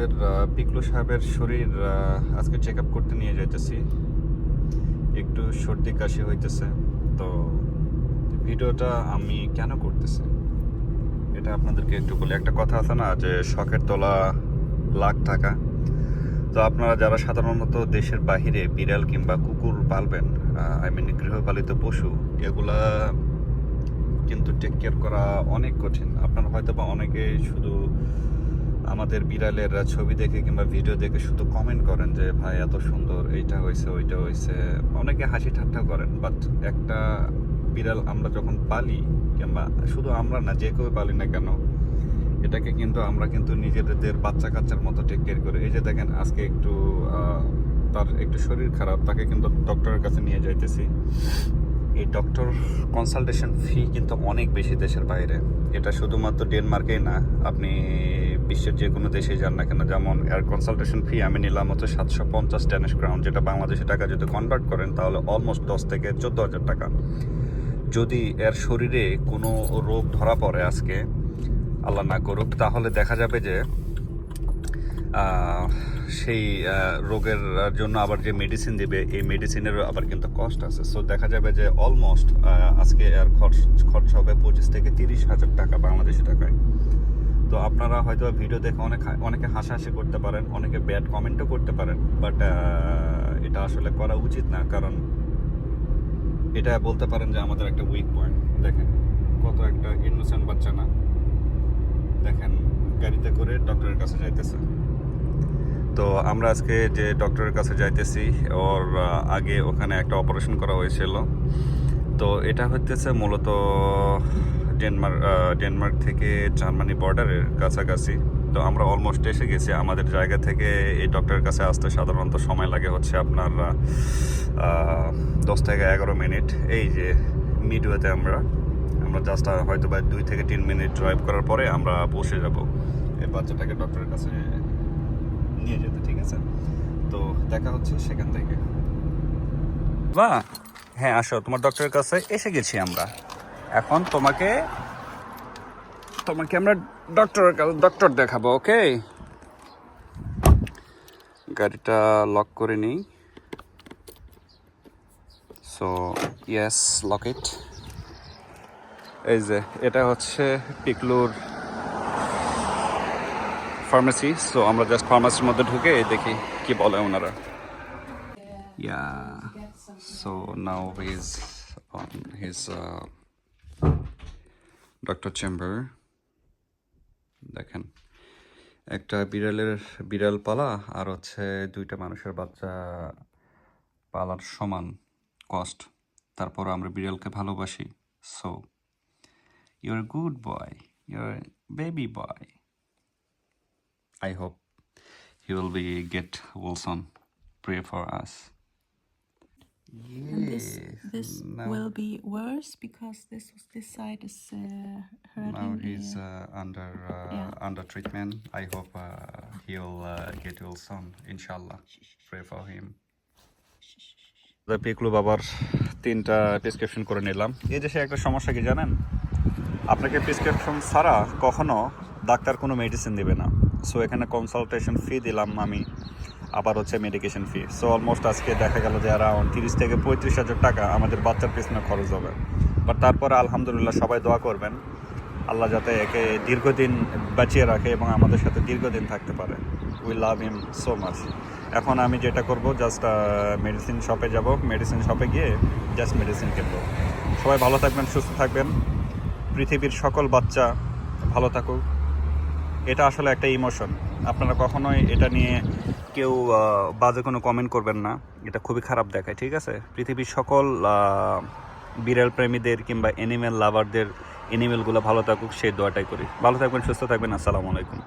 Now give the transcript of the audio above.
আমাদের পিকলু সাহেবের শরীর আজকে চেক আপ করতে নিয়ে যাইতেছি। একটু সর্দি কাশি হইতেছে, তো ভিডিওটা আমি কেন করতেছি? এটা আপনাদেরকে একটু বলি। একটা কথা আছে না, যে শখের তোলা লাখ টাকা। তো আপনারা যারা সাধারণত দেশের বাহিরে বিড়াল কিংবা কুকুর পালবেন আই মিন গৃহপালিত পশু, এগুলা কিন্তু টেক কেয়ার করা অনেক কঠিন। আপনারা হয়তো বা অনেকে শুধু আমাদের বিড়ালের ছবি দেখে কিংবা ভিডিও দেখে শুধু কমেন্ট করেন যে, ভাই, এত সুন্দর, এইটা হয়েছে, ওইটা হয়েছে। অনেকে হাসি ঠাট্টা করেন বাট একটা বিড়াল আমরা যখন পালি, কিংবা শুধু আমরা না, যে কেউ পালি না কেন, এটাকে কিন্তু আমরা কিন্তু নিজেদের বাচ্চা কাচ্চার মতো টেক কেয়ার করি। এই যে দেখেন, আজকে একটু তার একটু শরীর খারাপ, তাকে কিন্তু ডক্টরের কাছে নিয়ে যাইতেছি। এই ডক্টর কনসালটেশন ফি কিন্তু অনেক বেশি দেশের বাইরে। এটা শুধুমাত্র ডেনমার্কেই না, আপনি বিশ্বের যে কোনো দেশে যান না কেন, যেমন এর কনসালটেশন ফি আমি নিলাম হচ্ছে সাতশো পঞ্চাশ ড্যানিশ ক্রাউন যেটা বাংলাদেশি টাকা যদি কনভার্ট করেন, তাহলে অলমোস্ট দশ থেকে চোদ্দ হাজার টাকা। যদি এর শরীরে কোনো রোগ ধরা পড়ে আজকে, আল্লাহ না করুক, তাহলে দেখা যাবে যে সেই রোগের জন্য আবার যে মেডিসিন দেবে, এই মেডিসিনেরও আবার কিন্তু কস্ট আছে। সো দেখা যাবে যে অলমোস্ট আজকে এর খরচ খরচ হবে পঁচিশ থেকে তিরিশ হাজার টাকা বাংলাদেশি টাকায়। তো আপনারা হয়তো ভিডিও দেখে অনেক অনেকে হাসাহাসি করতে পারেন, অনেকে ব্যাড কমেন্টও করতে পারেন বাট এটা আসলে করা উচিত না, কারণ এটা বলতে পারেন যে আমাদের একটা উইক পয়েন্ট দেখেন, কত একটা ইনোসেন্ট বাচ্চা না। দেখেন, গাড়িতে করে ডক্টরের কাছে যাইতেছে। তো আমরা আজকে যে ডক্টরের কাছে যাইতেছি, ওর আগে ওখানে একটা অপারেশন করা হয়েছিল। তো এটা হচ্ছে মূলত ডেনমার্ক ডেনমার্ক থেকে জার্মানি বর্ডারের কাছাকাছি। তো আমরা অলমোস্ট এসে গেছি। আমাদের জায়গা থেকে এই ডক্টরের কাছে আসতে সাধারণত সময় লাগে হচ্ছে আপনার দশ থেকে এগারো মিনিট। এই যে মিডওয়েতে আমরা আমরা জাস্ট হয়তো বা দুই থেকে তিন মিনিট ড্রাইভ করার পরে আমরা পৌঁছে যাব। এই বাচ্চাটাকে ডক্টরের কাছে নিয়ে যেতে, ঠিক আছে? তো দেখা হচ্ছে সেখান থেকে। বা হ্যাঁ আসো, তোমার ডক্টরের কাছে এসে গেছি আমরা। এখন তোমাকে তোমাকে আমরা ডক্টরের কাছে ডক্টর দেখাবো, ওকে? গাড়িটা লক করে নিই। সো ইয়েস লক ইট এই যে, এটা হচ্ছে পিকলুর ফার্মেসি সো আমরা জাস্ট ফার্মেসির মধ্যে ঢুকে দেখি কি বলে ওনারা। Yeah so now his on his doctor chamber দেখেন, একটা বিড়ালের বিড়াল পালা আর হচ্ছে দুইটা মানুষের বাচ্চা পালার সমান কস্ট তারপর আমরা বিড়ালকে ভালোবাসি। So your good boy your baby boy I hope he will be get well soon. Pray for us. And this this now, will be worse because this this side is uh, hurting. now he's uh, uh, under uh, Yeah. under treatment. I hope uh, he'll uh, get well soon. Inshallah. Pray for him. Piklu বাবার তিনটা prescription করে নিলাম এই দেশে একটা সমস্যা কি জানেন আপনাকে প্রেসক্রিপশন ছাড়া কখনো ডাক্তার কোনো মেডিসিন দেবে না সো এখানে কনসালটেশন ফি দিলাম আমি, আবার হচ্ছে মেডিকেশন ফি সো অলমোস্ট আজকে দেখা গেল যে অ্যারাউন্ড তিরিশ থেকে পঁয়ত্রিশ হাজার টাকা আমাদের বাচ্চার পিছনে খরচ হবে। বাট তারপরে আলহামদুলিল্লাহ সবাই দোয়া করবেন, আল্লাহ যাতে একে দীর্ঘদিন বাঁচিয়ে রাখে এবং আমাদের সাথে দীর্ঘদিন থাকতে পারে। We love him so much এখন আমি যেটা করব জাস্ট মেডিসিন শপে যাব। মেডিসিন শপে গিয়ে জাস্ট মেডিসিন কিনবো। সবাই ভালো থাকবেন, সুস্থ থাকবেন। পৃথিবীর সকল বাচ্চা ভালো থাকুক। এটা আসলে একটা ইমোশন আপনারা কখনোই এটা নিয়ে কেউ বাজে কোনো কমেন্ট করবেন না। এটা খুবই খারাপ দেখায়, ঠিক আছে? পৃথিবীর সকল বিড়াল প্রেমীদের কিংবা অ্যানিমেল লাভারদের অ্যানিমেলগুলো ভালো থাকুক, সেই দোয়াটাই করি। ভালো থাকবেন, সুস্থ থাকবেন, আসসালামু আলাইকুম।